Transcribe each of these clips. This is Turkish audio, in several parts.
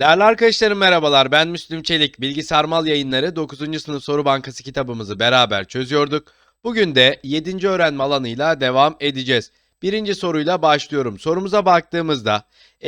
Değerli arkadaşlarım merhabalar. Ben Müslüm Çelik. Bilgi Sarmal Yayınları 9. sınıf soru bankası kitabımızı beraber çözüyorduk. Bugün de 7. öğrenme alanıyla devam edeceğiz. Birinci soruyla başlıyorum. Sorumuza baktığımızda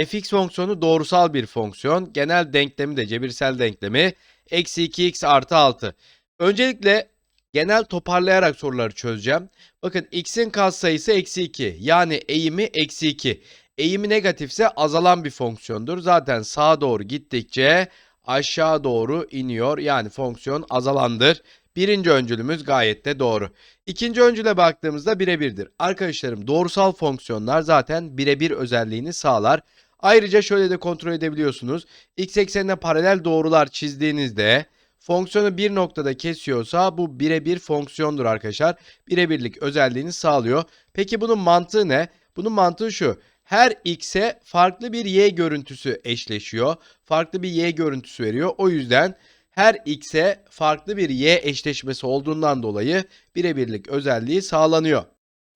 fx fonksiyonu doğrusal bir fonksiyon. Genel denklemi de cebirsel denklemi. Eksi 2x artı 6. Öncelikle genel toparlayarak soruları çözeceğim. Bakın x'in katsayısı eksi 2. Yani eğimi eksi 2. Eğimi negatifse azalan bir fonksiyondur. Zaten sağa doğru gittikçe aşağı doğru iniyor. Yani fonksiyon azalandır. Birinci öncülümüz gayet de doğru. İkinci öncüle baktığımızda birebirdir. Arkadaşlarım doğrusal fonksiyonlar zaten birebir özelliğini sağlar. Ayrıca şöyle de kontrol edebiliyorsunuz. X eksenine paralel doğrular çizdiğinizde fonksiyonu bir noktada kesiyorsa bu birebir fonksiyondur arkadaşlar. Birebirlik özelliğini sağlıyor. Peki bunun mantığı ne? Bunun mantığı şu. Her x'e farklı bir y görüntüsü eşleşiyor. Farklı bir y görüntüsü veriyor. O yüzden her x'e farklı bir y eşleşmesi olduğundan dolayı birebirlik özelliği sağlanıyor.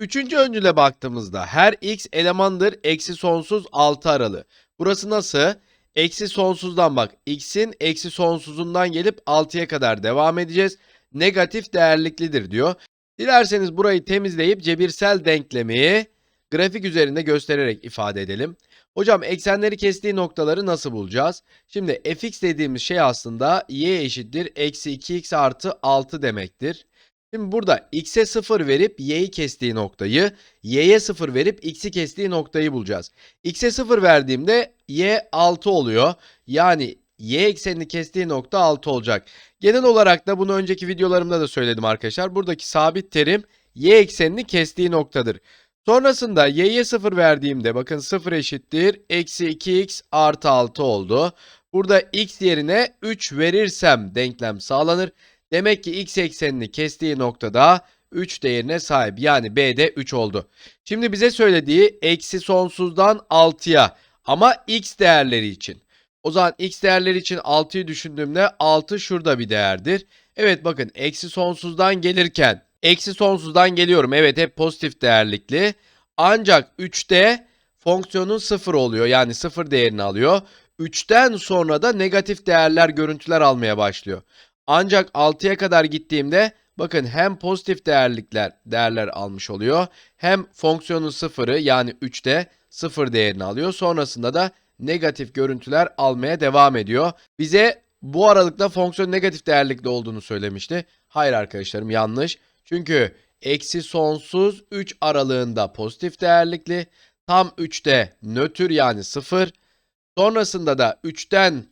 Üçüncü öncüle baktığımızda her x elemandır eksi sonsuz 6 aralı. Burası nasıl? Eksi sonsuzdan bak x'in eksi sonsuzundan gelip 6'ya kadar devam edeceğiz. Negatif değerliklidir diyor. Dilerseniz burayı temizleyip cebirsel denklemi grafik üzerinde göstererek ifade edelim. Hocam eksenleri kestiği noktaları nasıl bulacağız? Şimdi fx dediğimiz şey aslında y eşittir eksi 2x artı 6 demektir. Şimdi burada x'e 0 verip y'yi kestiği noktayı, y'ye 0 verip x'i kestiği noktayı bulacağız. x'e 0 verdiğimde y 6 oluyor. Yani y eksenini kestiği nokta 6 olacak. Genel olarak da bunu önceki videolarımda da söyledim arkadaşlar. Buradaki sabit terim y eksenini kestiği noktadır. Sonrasında y'ye 0 verdiğimde bakın 0 eşittir. Eksi 2x artı 6 oldu. Burada x yerine 3 verirsem denklem sağlanır. Demek ki x eksenini kestiği noktada 3 değerine sahip. Yani b'de 3 oldu. Şimdi bize söylediği eksi sonsuzdan 6'ya ama x değerleri için. O zaman x değerleri için 6'yı düşündüğümde 6 şurada bir değerdir. Evet bakın eksi sonsuzdan gelirken eksi sonsuzdan geliyorum. Evet hep pozitif değerlikli. Ancak 3'te fonksiyonun 0 oluyor. Yani 0 değerini alıyor. 3'ten sonra da negatif değerler, görüntüler almaya başlıyor. Ancak 6'ya kadar gittiğimde bakın hem pozitif değerlikler değerler almış oluyor. Hem fonksiyonun 0'ı yani 3'te 0 değerini alıyor. Sonrasında da negatif görüntüler almaya devam ediyor. Bize bu aralıkta fonksiyon negatif değerlikli olduğunu söylemişti. Hayır arkadaşlarım yanlış. Çünkü eksi sonsuz 3 aralığında pozitif değerlikli. Tam 3'te nötr yani 0. Sonrasında da 3'ten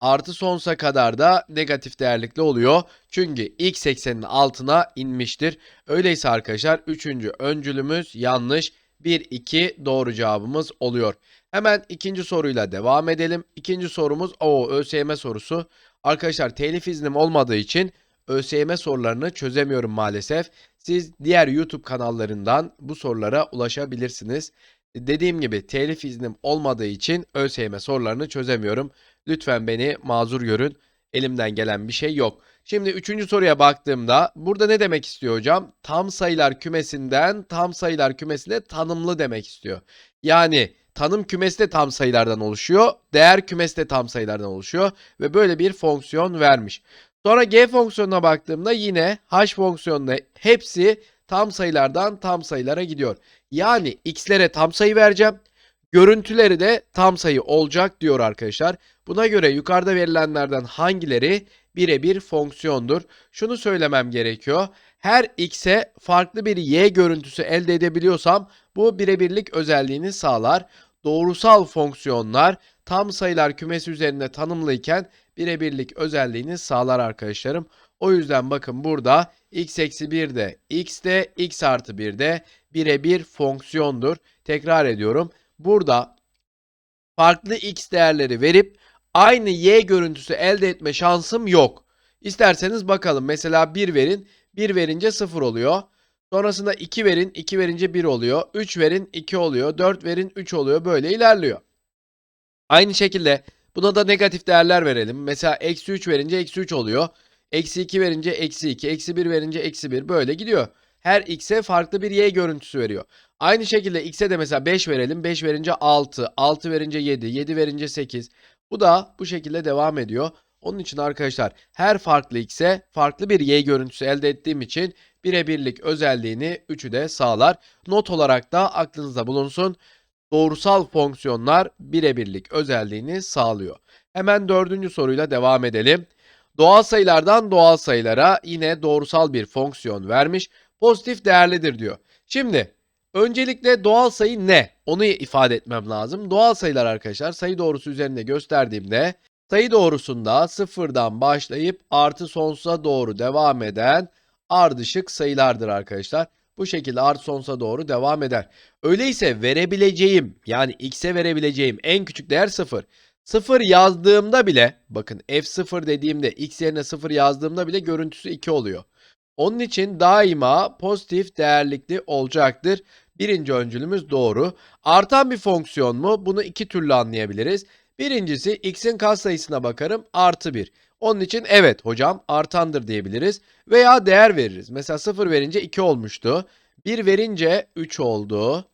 artı sonsuza kadar da negatif değerlikli oluyor. Çünkü x ekseninin altına inmiştir. Öyleyse arkadaşlar 3. öncülümüz yanlış. 1, 2 doğru cevabımız oluyor. Hemen ikinci soruyla devam edelim. İkinci sorumuz o ÖSYM sorusu. Arkadaşlar telif iznim olmadığı için ÖSYM sorularını çözemiyorum maalesef. Siz diğer YouTube kanallarından bu sorulara ulaşabilirsiniz. Dediğim gibi telif iznim olmadığı için ÖSYM sorularını çözemiyorum. Lütfen beni mazur görün. Elimden gelen bir şey yok. Şimdi üçüncü soruya baktığımda burada ne demek istiyor hocam? Tam sayılar kümesinden tam sayılar kümesine tanımlı demek istiyor. Yani tanım kümesi de tam sayılardan oluşuyor. Değer kümesi de tam sayılardan oluşuyor. Ve böyle bir fonksiyon vermiş. Sonra g fonksiyonuna baktığımda yine h fonksiyonuna hepsi tam sayılardan tam sayılara gidiyor. Yani x'lere tam sayı vereceğim. Görüntüleri de tam sayı olacak diyor arkadaşlar. Buna göre yukarıda verilenlerden hangileri birebir fonksiyondur? Şunu söylemem gerekiyor. Her x'e farklı bir y görüntüsü elde edebiliyorsam bu birebirlik özelliğini sağlar. Doğrusal fonksiyonlar tam sayılar kümesi üzerinde tanımlıyken birebirlik özelliğini sağlar arkadaşlarım. O yüzden bakın burada x eksi 1 de x de x artı 1 de birebir fonksiyondur. Tekrar ediyorum. Burada farklı x değerleri verip aynı y görüntüsü elde etme şansım yok. İsterseniz bakalım. Mesela 1 verin. 1 verince 0 oluyor. Sonrasında 2 verin. 2 verince 1 oluyor. 3 verin 2 oluyor. 4 verin 3 oluyor. Böyle ilerliyor. Aynı şekilde buna da negatif değerler verelim. Mesela eksi 3 verince eksi 3 oluyor. Eksi 2 verince eksi 2. Eksi 1 verince eksi 1. Böyle gidiyor. Her x'e farklı bir y görüntüsü veriyor. Aynı şekilde x'e de mesela 5 verelim. 5 verince 6. 6 verince 7. 7 verince 8. Bu da bu şekilde devam ediyor. Onun için arkadaşlar her farklı x'e farklı bir y görüntüsü elde ettiğim için birebirlik özelliğini 3'ü de sağlar. Not olarak da aklınızda bulunsun. Doğrusal fonksiyonlar birebirlik özelliğini sağlıyor. Hemen dördüncü soruyla devam edelim. Doğal sayılardan doğal sayılara yine doğrusal bir fonksiyon vermiş. Pozitif değerlidir diyor. Şimdi öncelikle doğal sayı ne? Onu ifade etmem lazım. Doğal sayılar arkadaşlar sayı doğrusu üzerinde gösterdiğimde sayı doğrusunda sıfırdan başlayıp artı sonsuza doğru devam eden ardışık sayılardır arkadaşlar. Bu şekilde artı sonsuza doğru devam eder. Öyleyse verebileceğim yani x'e verebileceğim en küçük değer 0. 0 yazdığımda bile bakın f0 dediğimde x yerine 0 yazdığımda bile görüntüsü 2 oluyor. Onun için daima pozitif değerlikli olacaktır. Birinci öncülümüz doğru. Artan bir fonksiyon mu? Bunu iki türlü anlayabiliriz. Birincisi x'in katsayısına bakarım artı 1. Onun için evet hocam artandır diyebiliriz. Veya değer veririz. Mesela 0 verince 2 olmuştu. 1 verince 3 oldu.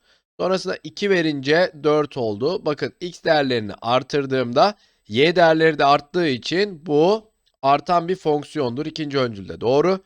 Sonrasında 2 verince 4 oldu. Bakın x değerlerini artırdığımda y değerleri de arttığı için bu artan bir fonksiyondur. İkinci öncülde doğru.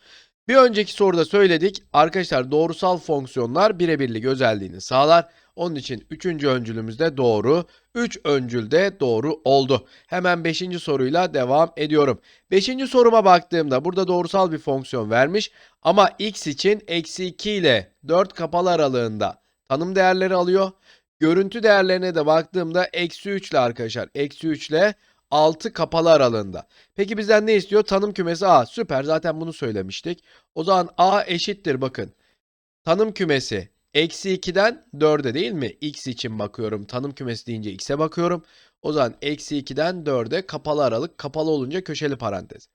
Bir önceki soruda söyledik. Arkadaşlar doğrusal fonksiyonlar birebirlik özelliğini sağlar. Onun için 3. öncülümüz de doğru. 3 öncül de doğru oldu. Hemen 5. soruyla devam ediyorum. 5. soruma baktığımda burada doğrusal bir fonksiyon vermiş. Ama x için eksi 2 ile 4 kapalı aralığında tanım değerleri alıyor. Görüntü değerlerine de baktığımda eksi 3 ile arkadaşlar eksi 3 ile 6 kapalı aralığında. Peki bizden ne istiyor? Tanım kümesi A. Süper zaten bunu söylemiştik. O zaman A eşittir bakın. Tanım kümesi eksi 2'den 4'e değil mi? X için bakıyorum. Tanım kümesi deyince X'e bakıyorum. O zaman eksi 2'den 4'e kapalı aralık. Kapalı olunca köşeli parantez.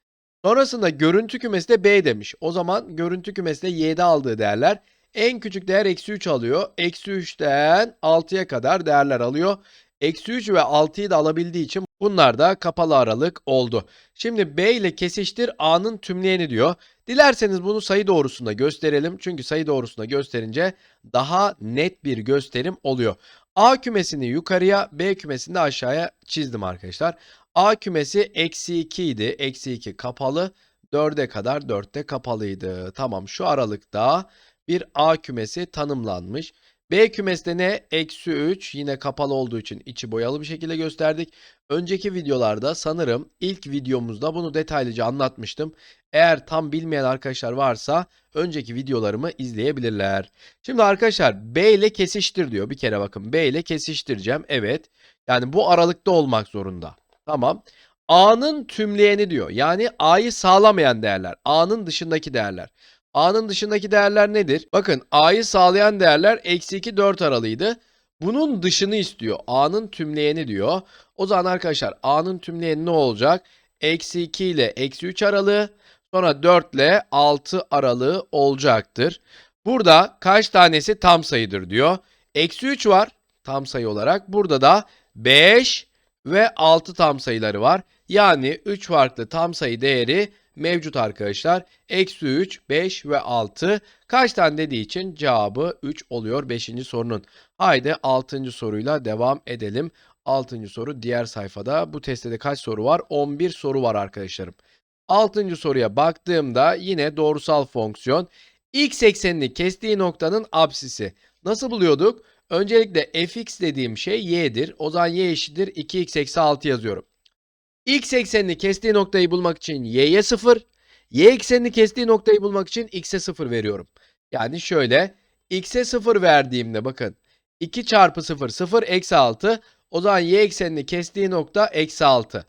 Sonrasında görüntü kümesi de B demiş. O zaman görüntü kümesi de Y'de aldığı değerler. En küçük değer eksi 3 alıyor. Eksi 3'ten 6'ya kadar değerler alıyor. Eksi 3 ve 6'yı da alabildiği için bunlar da kapalı aralık oldu. Şimdi B ile kesiştir A'nın tümleyeni diyor. Dilerseniz bunu sayı doğrusunda gösterelim. Çünkü sayı doğrusunda gösterince daha net bir gösterim oluyor. A kümesini yukarıya, B kümesini de aşağıya çizdim arkadaşlar. A kümesi eksi 2 idi. Eksi 2 kapalı. 4'e kadar 4'te kapalıydı. Tamam şu aralıkta bir A kümesi tanımlanmış. B kümeste ne? Eksi 3 yine kapalı olduğu için içi boyalı bir şekilde gösterdik. Önceki videolarda sanırım ilk videomuzda bunu detaylıca anlatmıştım. Eğer tam bilmeyen arkadaşlar varsa önceki videolarımı izleyebilirler. Şimdi arkadaşlar B ile kesiştir diyor. Bir kere bakın B ile kesiştireceğim. Evet. Yani bu aralıkta olmak zorunda. Tamam. A'nın tümleyeni diyor. Yani A'yı sağlamayan değerler. A'nın dışındaki değerler. A'nın dışındaki değerler nedir? Bakın A'yı sağlayan değerler eksi 2 4 aralığıydı. Bunun dışını istiyor. A'nın tümleyeni diyor. O zaman arkadaşlar A'nın tümleyeni ne olacak? Eksi 2 ile eksi 3 aralığı. Sonra 4 ile 6 aralığı olacaktır. Burada kaç tanesi tam sayıdır diyor. Eksi 3 var tam sayı olarak. Burada da 5 ve 6 tam sayıları var. Yani 3 farklı tam sayı değeri mevcut arkadaşlar. Eksi 3, 5 ve 6 kaç tane dediği için cevabı 3 oluyor 5. sorunun. Haydi 6. soruyla devam edelim. 6. soru diğer sayfada. Bu testte de kaç soru var? 11 soru var arkadaşlarım. 6. soruya baktığımda yine doğrusal fonksiyon. X eksenini kestiği noktanın apsisi. Nasıl buluyorduk? Öncelikle fx dediğim şey y'dir. O zaman y eşittir 2x eksi 6 yazıyorum. X eksenini kestiği noktayı bulmak için y'ye 0, y eksenini kestiği noktayı bulmak için x'e 0 veriyorum. Yani şöyle x'e 0 verdiğimde bakın 2 çarpı 0 0 eksi 6 o zaman y eksenini kestiği nokta eksi 6.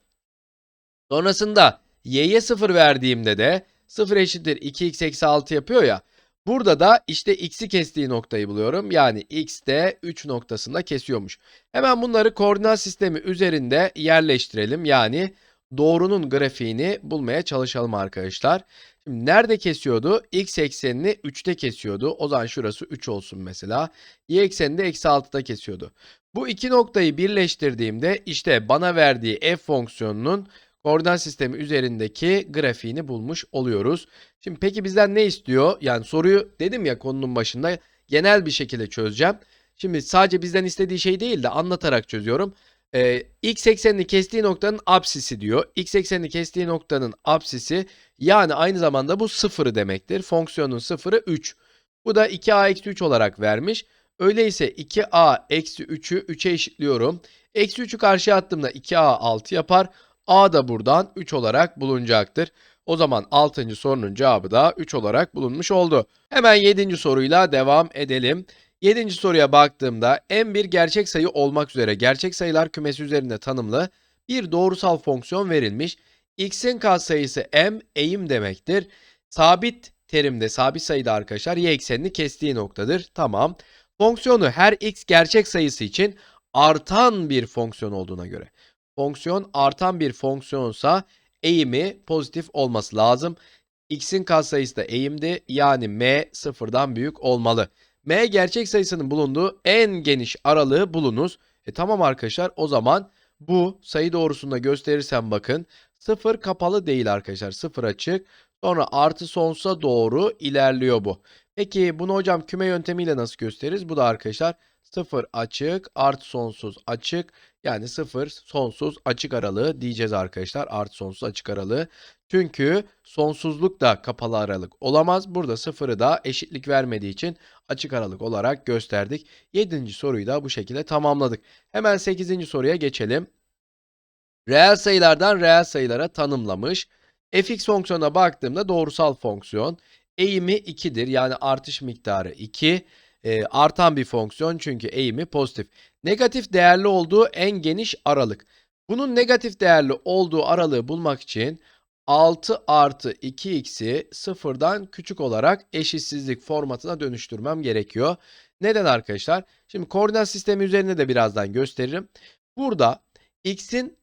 Sonrasında y'ye 0 verdiğimde de 0 eşittir 2x eksi 6 yapıyor ya. Burada da işte x'i kestiği noktayı buluyorum. Yani x de 3 noktasında kesiyormuş. Hemen bunları koordinat sistemi üzerinde yerleştirelim. Yani doğrunun grafiğini bulmaya çalışalım arkadaşlar. Şimdi nerede kesiyordu? X eksenini 3'te kesiyordu. O zaman şurası 3 olsun mesela. Y eksenini de eksi 6'da kesiyordu. Bu iki noktayı birleştirdiğimde işte bana verdiği f fonksiyonunun koordinat sistemi üzerindeki grafiğini bulmuş oluyoruz. Şimdi peki bizden ne istiyor? Yani soruyu dedim ya konunun başında genel bir şekilde çözeceğim. Şimdi sadece bizden istediği şey değil de anlatarak çözüyorum. Ee, x eksenini kestiği noktanın apsisi diyor. X eksenini kestiği noktanın apsisi yani aynı zamanda bu sıfırı demektir. Fonksiyonun sıfırı 3. Bu da 2a eksi 3 olarak vermiş. Öyleyse 2a eksi 3'ü 3'e eşitliyorum. Eksi 3'ü karşıya attığımda 2a 6 yapar. A da buradan 3 olarak bulunacaktır. O zaman 6. sorunun cevabı da 3 olarak bulunmuş oldu. Hemen 7. soruyla devam edelim. 7. soruya baktığımda m bir gerçek sayı olmak üzere gerçek sayılar kümesi üzerinde tanımlı bir doğrusal fonksiyon verilmiş. x'in katsayısı m eğim demektir. Sabit terimde sabit sayıda arkadaşlar y eksenini kestiği noktadır. Tamam. Fonksiyonu her x gerçek sayısı için artan bir fonksiyon olduğuna göre. Fonksiyon artan bir fonksiyonsa eğimi pozitif olması lazım. x'in katsayısı da eğimdi. Yani m sıfırdan büyük olmalı. m gerçek sayısının bulunduğu en geniş aralığı bulunuz. E tamam arkadaşlar o zaman bu sayı doğrusunda gösterirsem bakın 0 kapalı değil arkadaşlar 0 açık. Sonra artı sonsuza doğru ilerliyor bu. Peki bunu hocam küme yöntemiyle nasıl gösteririz? Bu da arkadaşlar 0 açık artı sonsuz açık yani 0 sonsuz açık aralığı diyeceğiz arkadaşlar. Artı sonsuz açık aralığı. Çünkü sonsuzluk da kapalı aralık olamaz. Burada sıfırı da eşitlik vermediği için açık aralık olarak gösterdik. 7. soruyu da bu şekilde tamamladık. Hemen 8. soruya geçelim. Reel sayılardan reel sayılara tanımlamış. fx fonksiyonuna baktığımda doğrusal fonksiyon. Eğimi 2'dir yani artış miktarı 2. E, artan bir fonksiyon çünkü eğimi pozitif. Negatif değerli olduğu en geniş aralık. Bunun negatif değerli olduğu aralığı bulmak için 6 artı 2x'i sıfırdan küçük olarak eşitsizlik formatına dönüştürmem gerekiyor. Neden arkadaşlar? Şimdi koordinat sistemi üzerinde de birazdan gösteririm. Burada x'in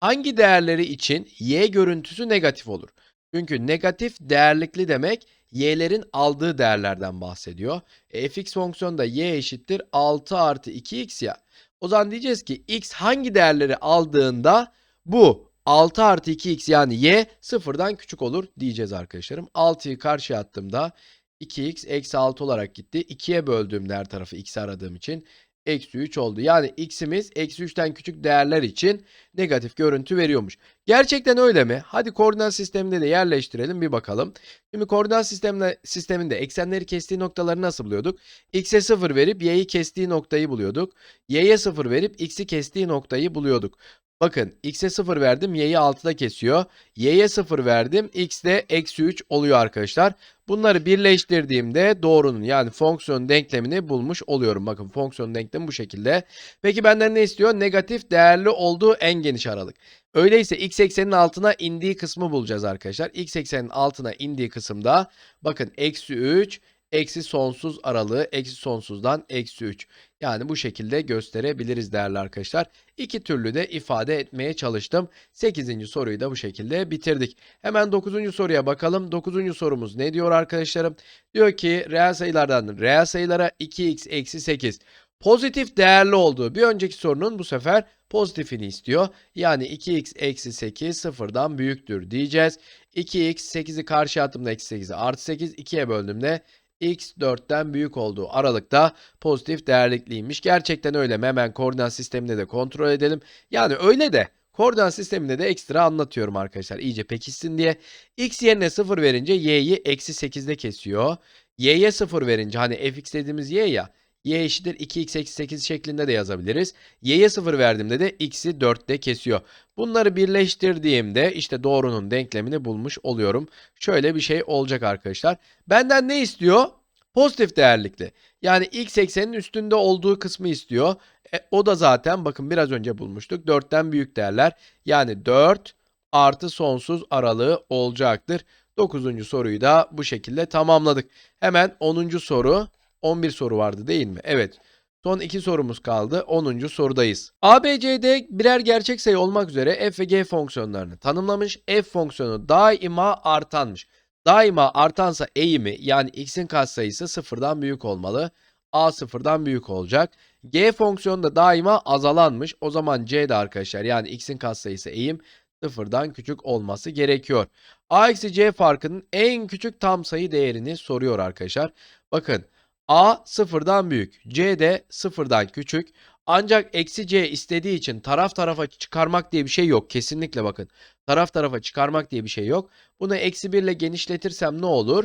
hangi değerleri için y görüntüsü negatif olur? Çünkü negatif değerlikli demek y'lerin aldığı değerlerden bahsediyor. E, fx fonksiyonu da y eşittir 6 artı 2x ya. O zaman diyeceğiz ki x hangi değerleri aldığında bu 6 artı 2x yani y sıfırdan küçük olur diyeceğiz arkadaşlarım. 6'yı karşıya attığımda 2x eksi 6 olarak gitti. 2'ye böldüğümde her tarafı x aradığım için eksi 3 oldu. Yani x'imiz eksi 3'ten küçük değerler için negatif görüntü veriyormuş. Gerçekten öyle mi? Hadi koordinat sisteminde de yerleştirelim bir bakalım. Şimdi koordinat sisteminde, sisteminde eksenleri kestiği noktaları nasıl buluyorduk? x'e 0 verip y'yi kestiği noktayı buluyorduk. y'ye 0 verip x'i kestiği noktayı buluyorduk. Bakın x'e 0 verdim y'yi 6'da kesiyor. y'ye 0 verdim x de eksi 3 oluyor arkadaşlar. Bunları birleştirdiğimde doğrunun yani fonksiyon denklemini bulmuş oluyorum. Bakın fonksiyon denklemi bu şekilde. Peki benden ne istiyor? Negatif değerli olduğu en geniş aralık. Öyleyse x eksenin altına indiği kısmı bulacağız arkadaşlar. x eksenin altına indiği kısımda bakın eksi 3 eksi sonsuz aralığı eksi sonsuzdan eksi 3. Yani bu şekilde gösterebiliriz değerli arkadaşlar. İki türlü de ifade etmeye çalıştım. 8. soruyu da bu şekilde bitirdik. Hemen 9. soruya bakalım. 9. sorumuz ne diyor arkadaşlarım? Diyor ki reel sayılardan reel sayılara 2x eksi 8 pozitif değerli olduğu bir önceki sorunun bu sefer pozitifini istiyor. Yani 2x eksi 8 sıfırdan büyüktür diyeceğiz. 2x 8'i karşı attığımda eksi 8'i artı 8 2'ye böldüğümde x 4'ten büyük olduğu aralıkta pozitif değerlikliymiş. Gerçekten öyle mi? Hemen koordinat sisteminde de kontrol edelim. Yani öyle de koordinat sisteminde de ekstra anlatıyorum arkadaşlar. İyice pekişsin diye. x yerine 0 verince y'yi eksi 8'de kesiyor. y'ye 0 verince hani fx dediğimiz y ya y eşittir 2x eksi 8 şeklinde de yazabiliriz. y'ye 0 verdiğimde de x'i 4'te kesiyor. Bunları birleştirdiğimde işte doğrunun denklemini bulmuş oluyorum. Şöyle bir şey olacak arkadaşlar. Benden ne istiyor? Pozitif değerlikli. Yani x eksenin üstünde olduğu kısmı istiyor. E, o da zaten bakın biraz önce bulmuştuk. 4'ten büyük değerler. Yani 4 artı sonsuz aralığı olacaktır. 9. soruyu da bu şekilde tamamladık. Hemen 10. soru. 11 soru vardı değil mi? Evet. Son iki sorumuz kaldı. 10. sorudayız. ABCD birer gerçek sayı olmak üzere f ve g fonksiyonlarını tanımlamış. f fonksiyonu daima artanmış. Daima artansa eğimi yani x'in katsayısı sıfırdan büyük olmalı. a sıfırdan büyük olacak. g fonksiyonu da daima azalanmış. O zaman c de arkadaşlar yani x'in katsayısı eğim sıfırdan küçük olması gerekiyor. a eksi c farkının en küçük tam sayı değerini soruyor arkadaşlar. Bakın A sıfırdan büyük, C de sıfırdan küçük. Ancak eksi c istediği için taraf tarafa çıkarmak diye bir şey yok. Kesinlikle bakın. Taraf tarafa çıkarmak diye bir şey yok. Bunu eksi 1 ile genişletirsem ne olur?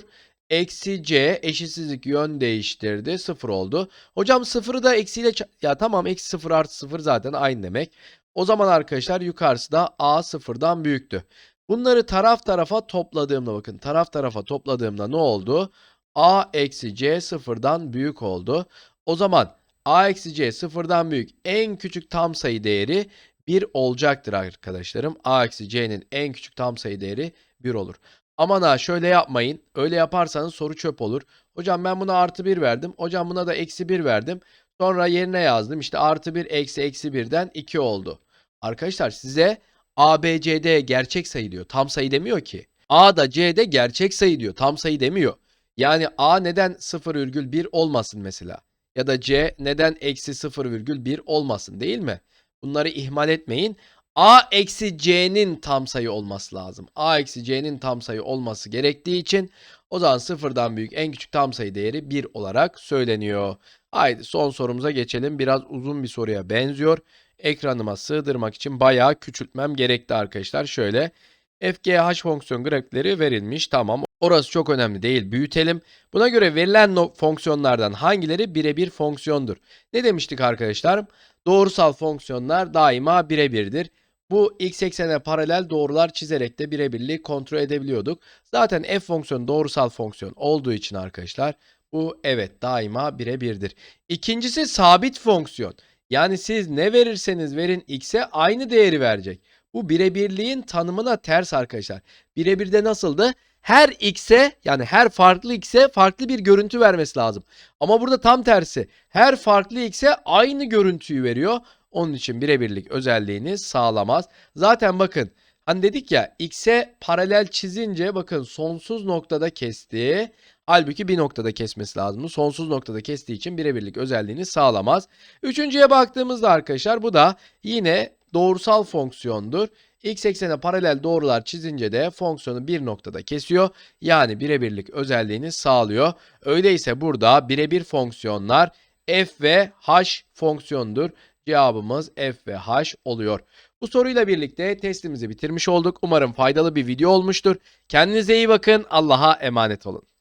Eksi c eşitsizlik yön değiştirdi. 0 oldu. Hocam sıfırı da eksiyle ya tamam eksi 0 artı 0 zaten aynı demek. O zaman arkadaşlar yukarısı da a sıfırdan büyüktü. Bunları taraf tarafa topladığımda bakın taraf tarafa topladığımda ne oldu? A eksi c sıfırdan büyük oldu. O zaman a eksi c sıfırdan büyük en küçük tam sayı değeri 1 olacaktır arkadaşlarım. a eksi c'nin en küçük tam sayı değeri 1 olur. Aman ha şöyle yapmayın. Öyle yaparsanız soru çöp olur. Hocam ben buna artı 1 verdim. Hocam buna da eksi 1 verdim. Sonra yerine yazdım. İşte artı 1 eksi eksi 1'den 2 oldu. Arkadaşlar size A, B, C, D gerçek sayı diyor. Tam sayı demiyor ki. A da C de gerçek sayı diyor. Tam sayı demiyor. Yani A neden 0,1 olmasın mesela? Ya da C neden eksi 0,1 olmasın değil mi? Bunları ihmal etmeyin. A eksi C'nin tam sayı olması lazım. A eksi C'nin tam sayı olması gerektiği için o zaman sıfırdan büyük en küçük tam sayı değeri 1 olarak söyleniyor. Haydi son sorumuza geçelim. Biraz uzun bir soruya benziyor. Ekranıma sığdırmak için bayağı küçültmem gerekti arkadaşlar. Şöyle FGH fonksiyon grafikleri verilmiş. Tamam. Orası çok önemli değil. Büyütelim. Buna göre verilen no- fonksiyonlardan hangileri birebir fonksiyondur? Ne demiştik arkadaşlar? Doğrusal fonksiyonlar daima birebirdir. Bu x eksene paralel doğrular çizerek de birebirliği kontrol edebiliyorduk. Zaten f fonksiyonu doğrusal fonksiyon olduğu için arkadaşlar bu evet daima birebirdir. İkincisi sabit fonksiyon. Yani siz ne verirseniz verin x'e aynı değeri verecek. Bu birebirliğin tanımına ters arkadaşlar. Birebirde nasıldı? Her x'e yani her farklı x'e farklı bir görüntü vermesi lazım. Ama burada tam tersi. Her farklı x'e aynı görüntüyü veriyor. Onun için birebirlik özelliğini sağlamaz. Zaten bakın hani dedik ya x'e paralel çizince bakın sonsuz noktada kesti. Halbuki bir noktada kesmesi lazım. Sonsuz noktada kestiği için birebirlik özelliğini sağlamaz. Üçüncüye baktığımızda arkadaşlar bu da yine doğrusal fonksiyondur. X eksene paralel doğrular çizince de fonksiyonu bir noktada kesiyor. Yani birebirlik özelliğini sağlıyor. Öyleyse burada birebir fonksiyonlar f ve h fonksiyondur. Cevabımız f ve h oluyor. Bu soruyla birlikte testimizi bitirmiş olduk. Umarım faydalı bir video olmuştur. Kendinize iyi bakın. Allah'a emanet olun.